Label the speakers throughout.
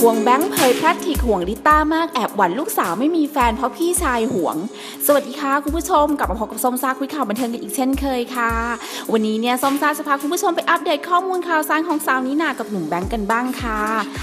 Speaker 1: ควงแบงค์เผยแพทริกห่วงลิต้ามากแอบหวั่นลูกสาวไม่มีแฟนเพราะพี่ชายห่วง สวัสดีค่ะคุณผู้ชมกลับมาพบกับส้มซ่าคุยข่าวบันเทิงกันอีกเช่นเคยค่ะ วันนี้เนี่ยส้มซ่าจะพาคุณผู้ชมไปอัปเดตข้อมูลข่าวสารของสาวนินากับหนุ่มแบงค์กันบ้างค่ะ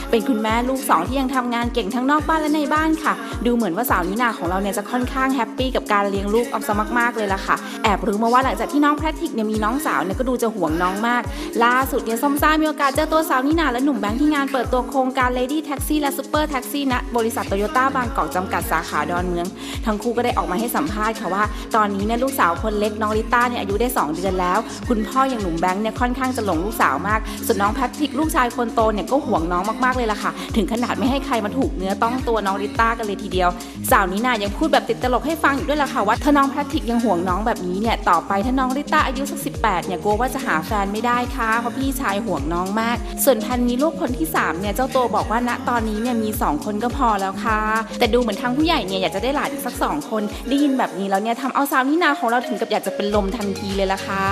Speaker 1: เป็นคุณแม่ลูกสองที่ยังทำงานเก่งทั้งนอกบ้านและในบ้านค่ะ ดูเหมือนว่าสาวนินาของเราเนี่ยจะค่อนข้างแฮปปี้กับการเลี้ยงลูกออกซะมากๆเลยล่ะค่ะแอบรู้มาว่าหลังจากที่น้องแพทริกเนี่ยมีน้องสาวเนี่ยก็ดูจะห่วงน้องมาก ล่าสุดเนี่ยส้มซ่ามีโอกาสเจอตัวสาวนินาและหนุ่มแบงค์ที่งานเปิดตัวโครงการ Lady Taxi และ Super Taxi ณบริษัทโตโยต้าบางกอกจำกัดสาขาดอนเมือง ทั้งคู่ก็ได้ออกมาให้สัมภาษณ์ค่ะว่า ตอนนี้เนี่ยลูกสาวคนเล็กน้องลิต้าเนี่ยอายุได้ 2 เดือนแล้ว คุณพ่ออย่างหนุ่มแบงค์เนี่ยค่อนข้างจะหลงลูกสาวมาก ส่วนน้องแพทริกลูกชายคนโตเนี่ยก็ห่วงน้องมากๆเลยล่ะค่ะ ถึงขนาดไม่ให้ใครมาถูกเนื้อต้องตัวน้องลิต้ากันเลยทีเดียว สาวนินายังพูดแบบติดตลกให้ฟังอีกด้วยล่ะค่ะว่าถ้าน้องแพทริกยังห่วงน้องแบบนี้เนี่ยต่อไปถ้าน้องลิต้าอายุสักสิเนี่ยกลัวว่าจะหาแฟนไม่ได้ค่ะเพราะพี่ชายห่วงน้องมาก ส่วนพันมีลูกคนที่สามเนี่ยเจ้าตัวบอกว่าณตอนนี้เนี่ยมีสองคนก็พอแล้วค่ะ แต่ดูเหมือนทางผู้ใหญ่เนี่ยอยากจะได้หลานอีกสักสองคน ได้ยินแบบนี้แล้วเนี่ยทำเอาสาวนินาของเราถึงกับอยากจะเป็นลมทันทีเลยล่ะค่ะ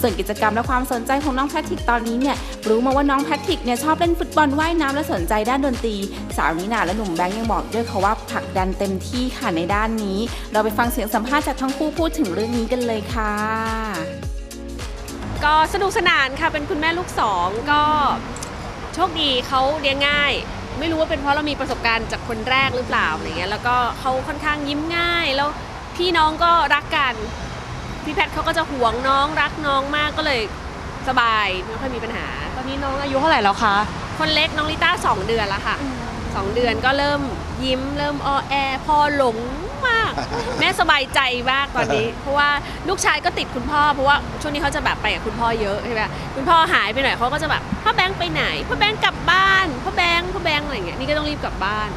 Speaker 1: ส่วนกิจกรรมและความสนใจของน้องแพทริกตอนนี้เนี่ยรู้มาว่าน้องแพทริกเนี่ยชอบเล่นฟุตบอลว่ายน้ำและสนใจด้านดนตรี สาวนินาและหนุ่มแบงค์ยังบอกด้วยค่ะว่าผลักดันเต็มที่ค่ะในด้านนี้ เราไปฟังเสียงสัมภาษณ์จากทั้งคู่พูดถึงเรื่องนี้กันเลยค่ะ
Speaker 2: ก็สนุกสนานค่ะเป็นคุณแม่ลูกสองก็โชคดีเขาเลี้ยงง่าย ไม่รู้ว่าเป็นเพราะเรามีประสบการณ์จากคนแรกหรือเปล่าอะไรเงี้ยแล้วก็เขาค่อนข้างยิ้มง่าย แล้วพี่น้องก็รักกันพี่แพทย์เขาก็จะหวงน้องรักน้องมากก็เลยสบายไม่ค่อยมีปัญหา
Speaker 3: ตอนนี้น้องอายุเท่าไหร่แล้วคะ
Speaker 2: คนเล็กน้องลิต้าสองเดือนแล้วค่ะสองเดือนก็เริ่มยิ้มเริ่มออแอพ่อหลงมาก แม่สบายใจมากตอนนี้ เพราะว่าลูกชายก็ติดคุณพ่อ เพราะว่าช่วงนี้เขาจะแบบไปกับคุณพ่อเยอะใช่ไหมคุณพ่อหายไปหน่อยเขาก็จะแบบพ่อแบงค์ไปไหนพ่อแบงค์กลับบ้านพ่อแบงค์พ่อแบงค์อะไรอย่างเงี้ยนี่ก็ต้องรีบกลับบ้าน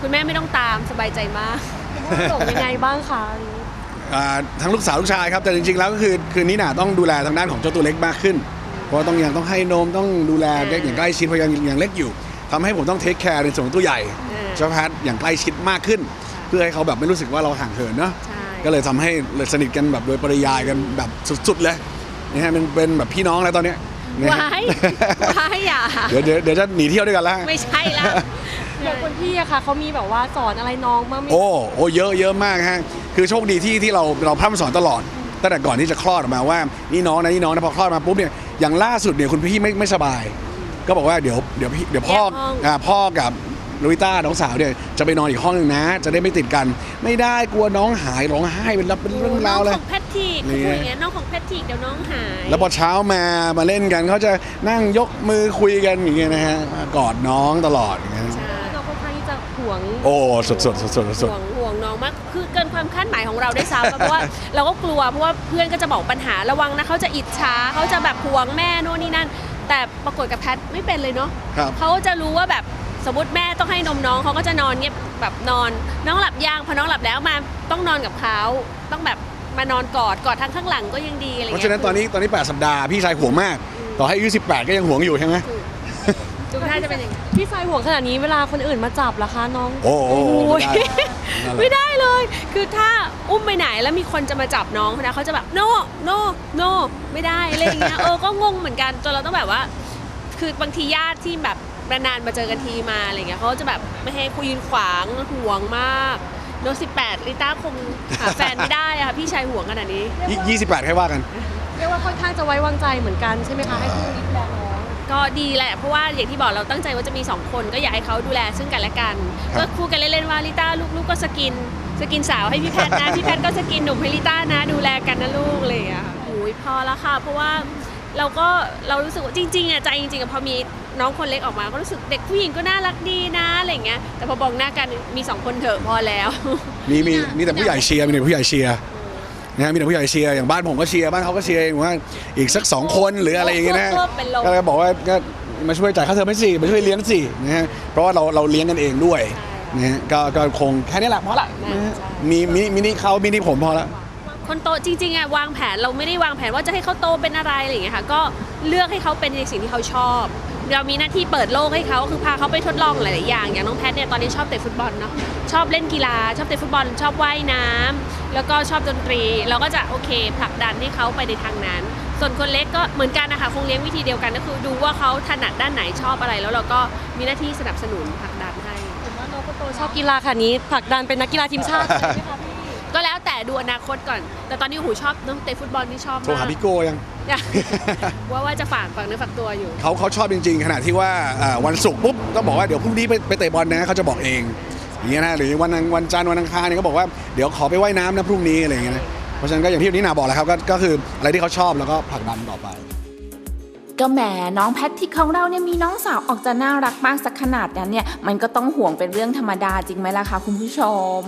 Speaker 2: คุณแม่ไม่ต้องตามสบายใจมาก
Speaker 3: ส่งยังไงบ้างคะ
Speaker 4: อ่าทั้งลูกสาวลูกชายครับแต่จริงๆแล้วก็คือคือนี่น่ะต้องดูแลทางด้านของเจ้าตัวเล็กมากขึ้น เพราะว่าต้องยังต้องให้นมต้องดูแล
Speaker 2: อ่า
Speaker 4: อย่างใกล้ชิดเพราะยังยังเล็กอยู่ทำให้ผมต้องเทคแคร์ในส่วนของตัวใหญ่
Speaker 2: อ่า
Speaker 4: เจ้าแพทย์อย่างใกล้ชิดมากขึ้นเพื่อให้เขาแบบไม่รู้สึกว่าเราห่างเหินเนาะ
Speaker 2: ใช่
Speaker 4: ก็เลยทำให้เลยสนิทกันแบบโดยปริยายกันแบบสุดๆเลยนะฮะมันเป็นแบบพี่น้องแล้วตอนเนี้ยนะฮะ
Speaker 2: ว้ายว้ายอย่า
Speaker 4: เดี๋ยวเดี๋ยวเดี๋ยวจะหนีเที่ยวด้วยกันแล้ว
Speaker 2: ไม่ใช่ละ
Speaker 3: อย่างคนพี่อะค่ะเขามีแบบว่าสอนอะไรน้องบ้างไหม
Speaker 4: โอ้โอ้เยอะเยอะมากฮะคือโชคดีที่ที่เราเราพร่ำสอนตลอดตั้งแต่ก่อนที่จะคลอดออกมาว่านี่น้องนะนี่น้องนะพอคลอดมาปุ๊บเนี่ยอย่างล่าสุดเนี่ยคุณพี่ไม่ไม่สบาย ก็บอกว่าเดี๋ยวเดี๋ยวพี่เดี๋ยวพ่อ
Speaker 2: แยกห้อง
Speaker 4: อ่าพ่อกับ ลุยต้าน้องสาวเนี่ยจะไปนอนอีกห้องหนึ่งนะ จะได้ไม่ติดกัน ไม่ได้กลัวน้องหายร้องไห้เป็นรับเป็นเรื่องราวเลย
Speaker 2: น้องของแพทริก
Speaker 4: นี่
Speaker 2: เขาพูดอย่างเงี้ยน้องของแพทริกเดี๋ยวน้องหาย
Speaker 4: แล้วพอเช้ามามาเล่นกันเขาจะนั่งยกมือคุยกันอย่างเงี้ยนะฮะกอดน้องตลอดอย่างเงี้ย
Speaker 2: ใช่
Speaker 3: น้องค่อนข้างที่จะห่วง
Speaker 4: โอ้สุดๆสุดๆสุดๆสุด
Speaker 2: ห่วงห่วงน้องมากคือเกินความคาดหมายของเราได้วยซ้ำ เพราะว่าเราก็กลัวเพราะว่าเพื่อนก็จะบอกปัญหาระวังนะเขาจะอิจฉาเขาจะแบบห่วงแม่โน่นนี่นั่น แต่ปรากฏกับแพทไม่เป็นเลยเนาะ
Speaker 4: ๆครับ
Speaker 2: เขาจะรู้ว่าแบบ สมมติแม่ต้องให้นมน้องเขาก็จะนอนเงียบแบบนอน น้องหลับยังพอน้องหลับแล้วมาต้องนอนกับเขาต้องแบบมานอนกอดกอดทางข้างหลังก็ยังดีอะไร
Speaker 4: เพ
Speaker 2: เงี้ย
Speaker 4: ราะฉะนั้นตอนนี้ตอนนี้ 8 สัปดาห์พี่ชายห่วงมาก ต่อให้อายุ18 ก็ยังห่วงอยู่ใช่ไหม
Speaker 2: ดูท่าจะเป็นอย่างนี้
Speaker 3: พี่ชายห่วงขนาดนี้เวลาคนอื่นมาจับล่ะคะน้อง
Speaker 4: โอ้โห
Speaker 2: โอ้ย
Speaker 4: นั่นแหละ
Speaker 2: ไม่ได้เลย คือถ้าอุ้มไปไหนแล้วมีคนจะมาจับน้องนะเขาจะแบบ no no no ไม่ได้อะไรอย่างเงี้ย เออ ก็งงเหมือนกัน จนเราต้องแบบว่า คือบางทีญาติที่แบบ นานๆมาเจอกันทีมาอะไรเงี้ยเขาจะแบบไม่ให้คุยยืนขวางห่วงมากโนสิบแปดลิต้าคงหาแฟนไม่ได้อะค่ะพี่ชายห่วงขนาดนี้
Speaker 4: ยี่สิบแปดให้ว่ากัน
Speaker 3: เรียกว่าค่อนข้างจะไว้วางใจเหมือนกันใช่ไหมคะให้คู่นี้ดูแลน้อง
Speaker 2: ก็ดีแหละ เพราะว่าอย่างที่บอกเราตั้งใจว่าจะมี 2 คนก็อยากให้เขาดูแลซึ่งกันและกัน
Speaker 4: ครับ
Speaker 2: ก็คู่กันเล่นๆว่าลิต้าลูกๆก็สกิน สกินสาวให้พี่แพทย์นะ พี่แพทย์ก็สกินหนุ่มให้ลิต้านะ ดูแลกันนะลูกอะไรอย่างเลยอะโอ้ยพอแล้วค่ะ เพราะว่าเราก็เรารู้สึกว่าจริงๆอะใจจริงๆอะพอมี น้องคนเล็กออกมาก็รู้สึกเด็กผู้หญิงก็น่ารักดีนะอะไรอย่างเงี้ยแต่พอบอกหน้ากันมีสองคนเถอะพอแล้ว
Speaker 4: มีมีมีแต่ผู้ใหญ่เชียร์มีแต่ผู้ใหญ่เชียร์นะฮะมีแต่ผู้ใหญ่เชียร์อย่างบ้านผมก็เชียร์บ้านเขาก็เชียร์ว่าอีกสักสองคนหรืออะไรอย่างเงี้ยนะ
Speaker 2: เพิ่มเป็นลม
Speaker 4: ก็เลยบอกว่าก็มาช่วยจ่ายค่าเทอมให้สิมาช่วยเลี้ยงสินะฮะเพราะว่าเราเราเลี้ยงกันเองด้วยนะฮะก็ก็คงแค่นี้แหละพอละนะฮะมีมินิมินิเขามินิผมพอละ
Speaker 2: คนโตจริงๆอะวางแผนเราไม่ได้วางแผนว่าจะให้เขาโตเป็นอะไรอะไรอย่างเงี้ยค่ะก็ เลือกให้เขาเป็นในสิ่งที่เขาชอบเรามีหน้าที่เปิดโลกให้เขาคือพาเขาไปทดลองหลาย ๆ อย่าง อย่างน้องแพทเนี่ยตอนนี้ชอบเตะฟุตบอลเนาะชอบเล่นกีฬา ชอบเตะฟุตบอล ชอบว่ายน้ำแล้วก็ชอบดนตรี เราก็จะโอเคผลักดันให้เขาไปในทางนั้น ส่วนคนเล็กก็เหมือนกันนะคะคงเลี้ยงวิธีเดียวกันก็คือดูว่าเขาถนัดด้านไหนชอบอะไร แล้วเราก็มีหน้าที่สนับสนุนผลักดันให้
Speaker 3: เห็นว่าน้องคนโตชอบกีฬาค่ะนี้ผลักดันเป็นนักกีฬาทีมชาติใช่ไหมคะพี่
Speaker 2: ก็แล้วแต่ดูอนาคตก่อน แต่ตอนนี้หูชอบน้องเตะฟุตบอลนี่ชอบ
Speaker 4: โทร
Speaker 2: มา
Speaker 4: หากพี่โก้ยัง
Speaker 2: อยากว่าว่าจะฝากฝังเนื้อฝากตัวอยู่
Speaker 4: เขาเขาชอบจริงๆขณะที่ว่าอ่าวันศุกร์ปุ๊บก็บอกว่าเดี๋ยวพรุ่งนี้ไปไปเตะบอลนะเขาจะบอกเองอย่างเงี้ยนะหรือวันอังวันจันทร์วันอังคารเนี่ยก็บอกว่าเดี๋ยวขอไปว่ายน้ำนะพรุ่งนี้อะไรอย่างเงี้ยนะเพราะฉะนั้นก็อย่างที่วันนี้นาบอกแหล้วครับก็ก็คืออะไรที่เขาชอบแล้วก็ผลักดันต่อไป
Speaker 1: ก็แหมน้องแพทริกของเราเนี่ยมีน้องสาวออกจะน่ารักมากสักขนาดนั้นเนี่ย มันก็ต้องห่วงเป็นเรื่องธรรมดาจริงไหมล่ะคะคุณผู้ชม